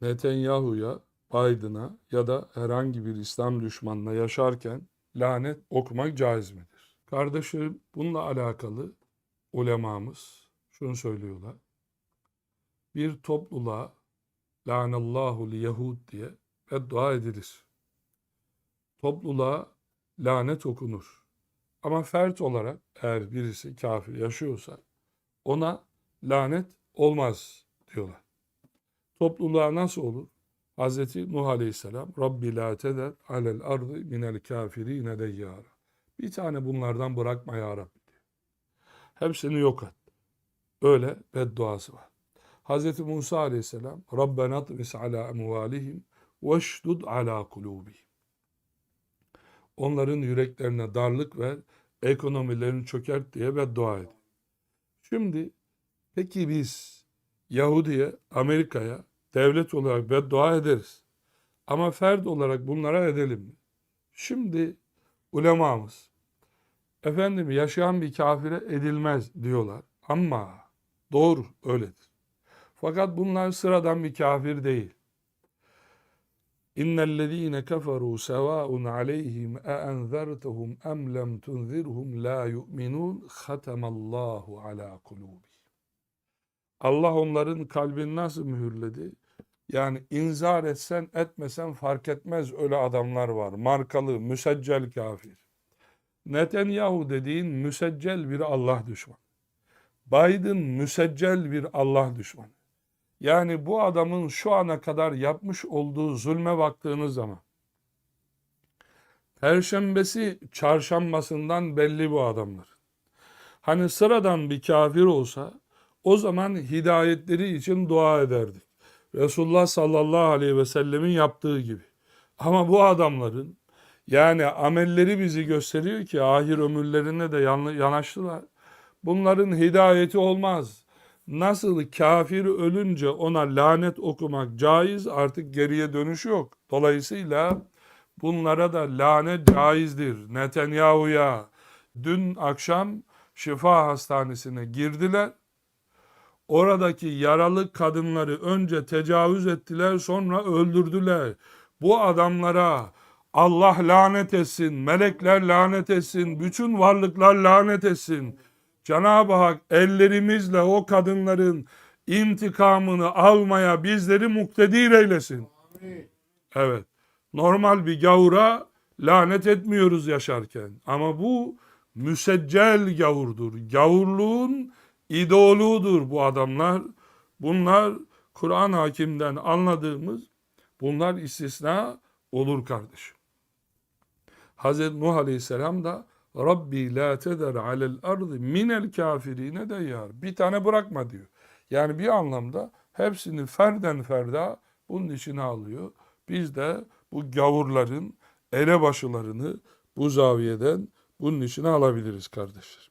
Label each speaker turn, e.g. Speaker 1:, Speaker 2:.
Speaker 1: Netanyahu'ya, Biden'a ya da herhangi bir İslam düşmanına yaşarken lanet okumak caiz midir? Kardeşim bununla alakalı ulemamız şunu söylüyorlar. Bir topluluğa lanallahu li yahud diye beddua edilir. Topluluğa lanet okunur. Ama fert olarak eğer birisi kafir yaşıyorsa ona lanet olmaz diyorlar. Topluluğa nasıl olur? Hz. Nuh Aleyhisselam Rabbi la teder alel ardı minel kafirine deyyara. Bir tane bunlardan bırakma ya Rabbi. Hepsini yok et. Öyle bedduası var. Hz. Musa Aleyhisselam Rabbena tmis ala emvalihim veşdud ala kulubihim. Onların yüreklerine darlık ver, ekonomilerini çökert diye beddua ediyor. Şimdi peki biz Yahudi'ye, Amerika'ya devlet olarak beddua ederiz. Ama ferd olarak bunlara edelim? Şimdi ulemamız efendim yaşayan bir kafire edilmez diyorlar. Ama doğru öyledir. Fakat bunlar sıradan bir kafir değil. İnnellezîne keferû sevâun aleyhim e enzertehum em lem tunzirhum la yu'minun hatemallahu ala kulubihim. Allah onların kalbini nasıl mühürledi? Yani inzar etsen etmesen fark etmez öyle adamlar var. Markalı, müseccel kafir. Netanyahu dediğin müseccel bir Allah düşmanı. Biden müseccel bir Allah düşmanı. Yani bu adamın şu ana kadar yapmış olduğu zulme baktığınız zaman Perşembesi çarşambasından belli bu adamlar. Hani sıradan bir kafir olsa o zaman hidayetleri için dua ederdik. Resulullah sallallahu aleyhi ve sellemin yaptığı gibi. Ama bu adamların yani amelleri bizi gösteriyor ki ahir ömürlerine de yanaştılar. Bunların hidayeti olmaz. Nasıl kafir ölünce ona lanet okumak caiz artık geriye dönüş yok. Dolayısıyla bunlara da lanet caizdir. Netanyahu'ya dün akşam şifa hastanesine girdiler. Oradaki yaralı kadınları önce tecavüz ettiler sonra öldürdüler. Bu adamlara Allah lanet etsin, melekler lanet etsin, bütün varlıklar lanet etsin. Cenab-ı Hak ellerimizle o kadınların intikamını almaya bizleri muktedir eylesin. Evet. Normal bir gavura lanet etmiyoruz yaşarken. Ama bu müseccel gavurdur. Gavurluğun ideoluğudur bu adamlar. Bunlar Kur'an hakimden anladığımız bunlar istisna olur kardeşim. Hazreti Nuh Aleyhisselam da Rabbi la teder alel ardı minel kafirine deyyar. Bir tane bırakma diyor. Yani bir anlamda hepsini ferden ferda bunun içine alıyor. Biz de bu gavurların elebaşılarını bu zaviyeden bunun içine alabiliriz kardeşler.